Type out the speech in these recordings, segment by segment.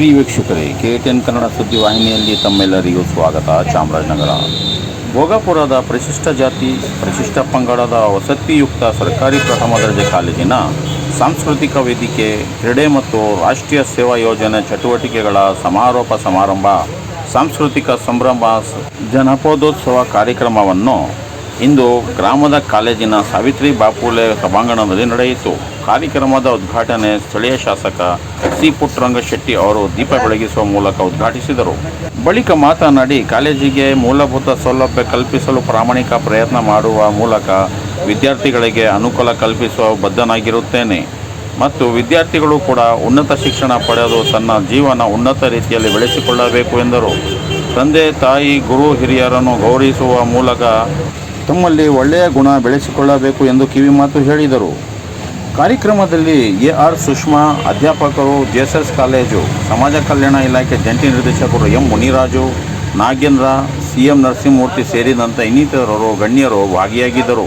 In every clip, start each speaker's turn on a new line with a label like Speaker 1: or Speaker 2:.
Speaker 1: ಪ್ರಿಯ ವೀಕ್ಷಕರೇ, K ten Kannada ಸುದ್ದಿವಾಹಿನಿಯಲ್ಲಿ ತಮ್ಮೆಲ್ಲರಿಗೂ ಸ್ವಾಗತ. ಚಾಮರಾಜನಗರ. ಭೋಗಾಪುರದ ಪರಿಶಿಷ್ಟ ಜಾತಿ, ಪರಿಶಿಷ್ಟ ಪಂಗಡದ ವಸತಿಯುಕ್ತ ಸರ್ಕಾರಿ ಪ್ರಥಮ ದರ್ಜೆ ಕಾಲೇಜಿನ ಸಾಂಸ್ಕೃತಿಕ ವೇದಿಕೆ, ಕ್ರೀಡೆ ಮತ್ತು ರಾಷ್ಟ್ರೀಯ ಸೇವಾ ಯೋಜನೆ ಚಟುವಟಿಕೆಗಳ ಸಮಾರೋಪ ಸಮಾರಂಭ, ಸಾಂಸ್ಕೃತಿಕ ಸಂಭ್ರಮ ಜನಪದೋತ್ಸವ ಕಾರ್ಯಕ್ರಮವನ್ನು ಇಂದು ಗ್ರಾಮದ ಕಾಲೇಜಿನ ಸಾವಿತ್ರಿ ಬಾಪುಲೆ ಸಭಾಂಗಣದಲ್ಲಿ ನಡೆಯಿತು. ಕಾರ್ಯಕ್ರಮದ ಉದ್ಘಾಟನೆ ಸ್ಥಳೀಯ ಶಾಸಕ ಸಿ ಪುಟ್ಟರಂಗಶೆಟ್ಟಿ ಅವರು ದೀಪ ಬೆಳಗಿಸುವ ಮೂಲಕ ಉದ್ಘಾಟಿಸಿದರು. ಬಳಿಕ ಮಾತನಾಡಿ, ಕಾಲೇಜಿಗೆ ಮೂಲಭೂತ ಸೌಲಭ್ಯ ಕಲ್ಪಿಸಲು ಪ್ರಾಮಾಣಿಕ ಪ್ರಯತ್ನ ಮಾಡುವ ಮೂಲಕ ವಿದ್ಯಾರ್ಥಿಗಳಿಗೆ ಅನುಕೂಲ ಕಲ್ಪಿಸುವ ಬದ್ಧನಾಗಿರುತ್ತೇನೆ. ಮತ್ತು ವಿದ್ಯಾರ್ಥಿಗಳು ಕೂಡ ಉನ್ನತ ಶಿಕ್ಷಣ ಪಡೆದು ತನ್ನ ಜೀವನ ಉನ್ನತ ರೀತಿಯಲ್ಲಿ ಬೆಳೆಸಿಕೊಳ್ಳಬೇಕು ಎಂದರು. ತಂದೆ, ತಾಯಿ, ಗುರು, ಹಿರಿಯರನ್ನು ಗೌರವಿಸುವ ಮೂಲಕ ತಮ್ಮಲ್ಲಿ ಒಳ್ಳೆಯ ಗುಣ ಬೆಳೆಸಿಕೊಳ್ಳಬೇಕು ಎಂದು ಕಿವಿಮಾತು ಹೇಳಿದರು. ಕಾರ್ಯಕ್ರಮದಲ್ಲಿ ಎ ಆರ್ ಸುಷ್ಮಾ, ಅಧ್ಯಾಪಕರು ಜೆಎಸ್ಎಸ್ ಕಾಲೇಜು, ಸಮಾಜ ಕಲ್ಯಾಣ ಇಲಾಖೆ ಜಂಟಿ ನಿರ್ದೇಶಕರು M Muniraju, Nagendra, C M Narasimhamurthy ಸೇರಿದಂತೆ ಇನ್ನಿತರರು ಗಣ್ಯರು ಭಾಗಿಯಾಗಿದ್ದರು.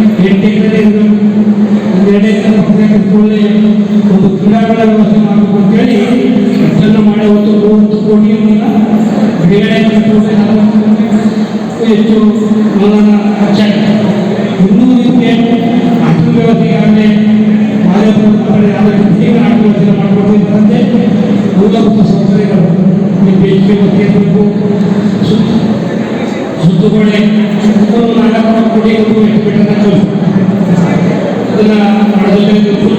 Speaker 2: ಉದ್ದೇಶ ಇಲ್ಲಿ ಎಂಟು ಎಕರೆ ಇರಬೇಕು ಒಂದು ಎರಡು ಎಕರೆ ಹತ್ತು ಎಕರೆ ಕೂಡಲೇ ಒಂದು ಕ್ರೀಡಾಂಗಣ ವ್ಯವಸ್ಥೆ ಮಾಡಬೇಕು ಅಂತೇಳಿ ಇದನ್ನು ಮಾಡಿ ಒಂದು ಮೂವತ್ತು ಕೋಟಿ ಬಿಡುಗಡೆ ಕೋಟಿ ನಲವತ್ತು ಹೆಚ್ಚು ಅನುದಾನ ಖರ್ಚಾಗಿದೆ ಇನ್ನೂ ಇದಕ್ಕೆ ಆಟದ ವ್ಯವಸ್ಥೆಗಾಗಲೇ ಮಾದರಿ ವ್ಯವಸ್ಥೆ ಮಾಡಬೇಕು ಅಂತಂದರೆ ಮೂಲಭೂತ ಸೌಕರ್ಯಗಳು ಬೇಸಿಗೆ ಬಗ್ಗೆ ಇರಬೇಕು ಸುತ್ತುಗೋಡೆ ನಾಲ್ಕು ಕೋಟಿ ಎಷ್ಟು ಬಿಟ್ಟಂತ ಅದನ್ನ ಮಾಡೋದ್ರಲ್ಲಿ ಫುಲ್